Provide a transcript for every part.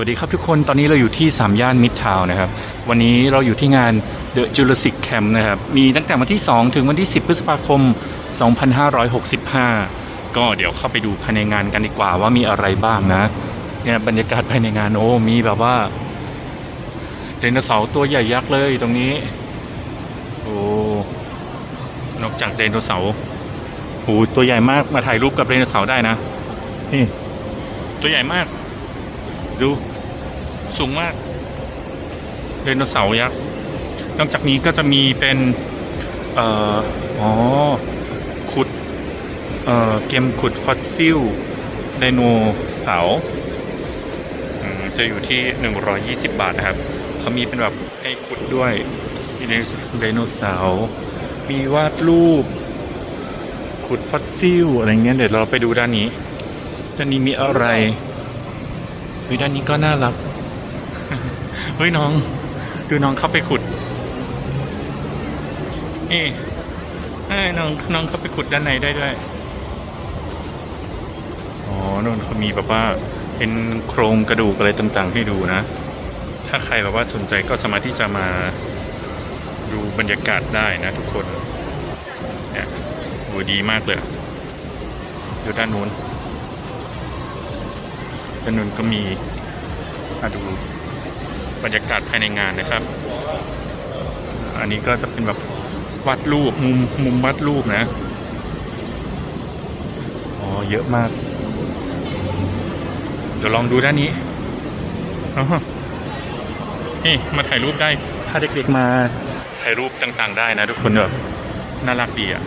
วัสดีครับทุกคนตอนนี้เราอยู่ที่3ย่านมิดทาวน์นะครับ วันนี้เราอยู่ที่งาน The Jurassic Camp นะครับ มีตั้งแต่วันที่ 2 ถึงวันที่ 10 พฤษภาคม 2565 ก็เดี๋ยวเข้าไปดูภายในงานกันดีกว่าว่ามีอะไรบ้างนะเนี่ยบรรยากาศภายในงานโอ้มีแบบว่าไดโนเสาร์ตัวใหญ่ยักษ์เลยตรงนี้โอ้นอกจากไดโนเสาร์โอ้ตัวใหญ่มากมาถ่ายรูปกับไดโนเสาร์ได้นะนี่ตัวใหญ่มากดู สูงมากไดโนเสาร์ยักษ์นอกจากนี้ก็จะมีเป็นเอ่ออ๋อขุดเอ่อเกมขุดฟอสซิลไดโนเสาร์จะอยู่ที่ 120 บาทนะครับ เขามีเป็นแบบให้ขุดด้วยไดโนเสาร์มีวาดรูป ขุดฟอสซิลอะไรเงี้ยเดี๋ยวเราไปดูด้านนี้ ด้านนี้มีอะไรด้านนี้ก็น่ารัก เฮ้ยน้อง ดูน้องเข้าไปขุดเอ้เอ้ยน้องน้องเข้าไปขุดด้านในได้ด้วย อ๋อนู่นเขามีแบบว่าเป็นโครงกระดูกอะไรต่างๆให้ดูนะ ถ้าใครแบบว่าสนใจก็สามารถที่จะมาดูบรรยากาศได้นะทุกคนเนี่ยโหดีมากเลยอยู่ด้านนู้นด้านนู้นก็มีมาดู บรรยากาศภายในงานนะครับ อันนี้ก็จะเป็นแบบวาดรูปมุมมุมวาดรูปนะ อ๋อ เยอะมาก เดี๋ยวลองดูด้านนี้อ๋อนี่มาถ่ายรูปได้ถ้าเด็กๆมาถ่ายรูปต่างๆ ได้นะทุกคนแบบน่ารักดีอะ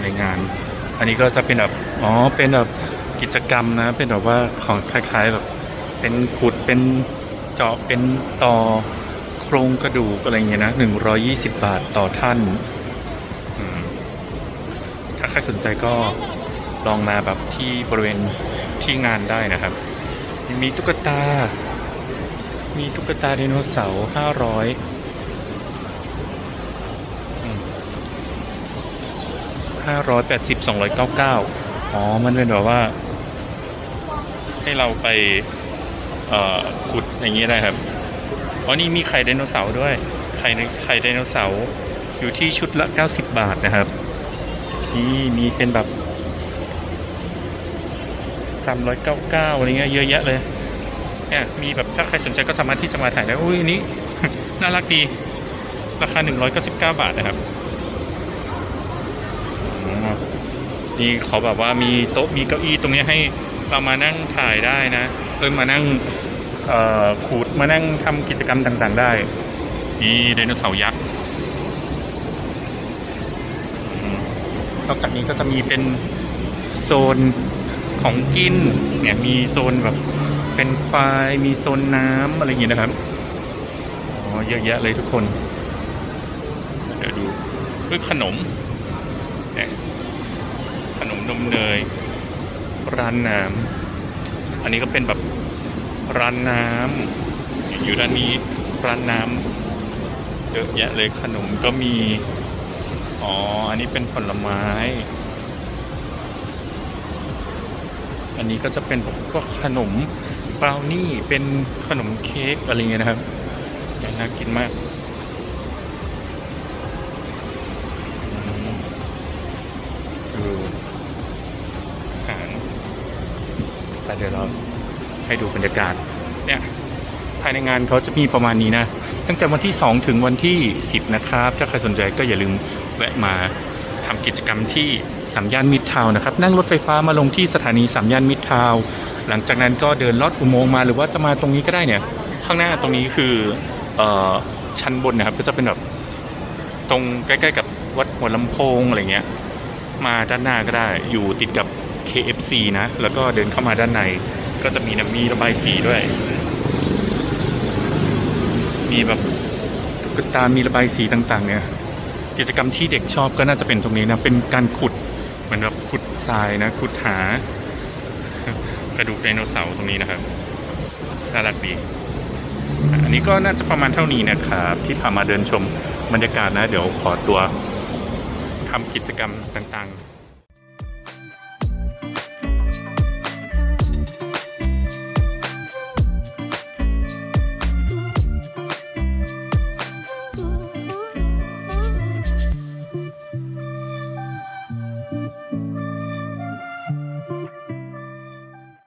ในงาน อันนี้ก็จะเป็นแบบ อ๋อ เป็นแบบกิจกรรมนะ เป็นแบบว่าของคล้ายๆแบบ เป็นขุดเป็นเจาะเป็นต่อโครงกระดูกอะไรเงี้ยนะหนึ่งร้อยี่สิบบาทต่อท่าน ถ้าใครสนใจก็ลองมาแบบที่บริเวณที่งานได้นะครับ มีตุ๊กตา มีตุ๊กตาไดโนเสาร์ห้าร้อยห้าร้อยแปดสิบสองร้อยเก้าเก้าอ๋อ มันเป็นแบบว่า ให้เราไป ขุดอย่างนี้ได้ครับอ๋อนี่มีไข่ไดโนเสาร์ด้วย ไข่ไข่ไดโนเสาร์อยู่ที่ชุดละ 90 บาทนะครับ นี่มีเป็นแบบ 399อะไรเงี้ยเยอะแยะเลยเนี่ยมีแบบถ้าใครสนใจก็สามารถที่จะมาถ่ายได้อุ้ยอันนี้ น่ารักดี ราคา 199 บาทนะครับนี่เขาแบบว่ามีโต๊ะมีเก้าอี้ตรงนี้ให้เรามานั่งถ่ายได้นะ เออมานั่งเอ่อขูดมานั่งทำกิจกรรมต่างๆ ได้ นี่ไดโนเสาร์ยักษ์นอกจากนี้ก็จะมีเป็นโซนของกินเนี่ยมีโซนแบบเป็นไฟายมีโซนน้ำอะไรอย่างเงี้ยนะครับอ๋อเยอะแยะเลยทุกคน เดี๋ยวดูด้ยขนมเนี่ยขนมนมเนยร้านน้ำอันนี้ก็เป็นแบบ ร้านน้ำอยู่ด้านนี้ร้านน้ำเยอะแยะเลยขนมก็มี อ๋อ อันนี้เป็นผลไม้ อันนี้ก็จะเป็นพวกขนมบราวนี่เป็นขนมเค้กอะไรเงี้ยนะครับน่ากินมากอืมดูอาหารไปเดี๋ยวเราให้ดูบรรยากาศ เนี่ยภายในงานเขาจะมีประมาณนี้นะ ตั้งแต่วันที่ 2 ถึงวันที่ 10 นะครับ ถ้าใครสนใจก็อย่าลืมแวะมาทำกิจกรรมที่สามย่านมิตรทาวน์นะครับ นั่งรถไฟฟ้ามาลงที่สถานีสามย่านมิตรทาวน์หลังจากนั้นก็เดินลอดอุโมงค์มาหรือว่าจะมาตรงนี้ก็ได้เนี่ย ข้างหน้าตรงนี้คือเออชั้นบนนะครับ ก็จะเป็นแบบตรงใกล้ๆ กับวัดหัวลำโพงอะไรเงี้ยมาด้านหน้าก็ได้อยู่ติดกับ KFC นะ แล้วก็เดินเข้ามาด้านใน ก็จะมีน้ำมีระบายสีด้วย มีแบบตุ๊กตามีระบายสีต่างๆ เนี่ย กิจกรรมที่เด็กชอบก็น่าจะเป็นตรงนี้นะ เป็นการขุดเหมือนแบบขุดทรายนะ ขุดหากระดูกไดโนเสาร์ตรงนี้นะครับน่ารักดี อันนี้ก็น่าจะประมาณเท่านี้นะครับ ที่พามาเดินชมบรรยากาศนะ เดี๋ยวขอตัวทำกิจกรรมต่างๆ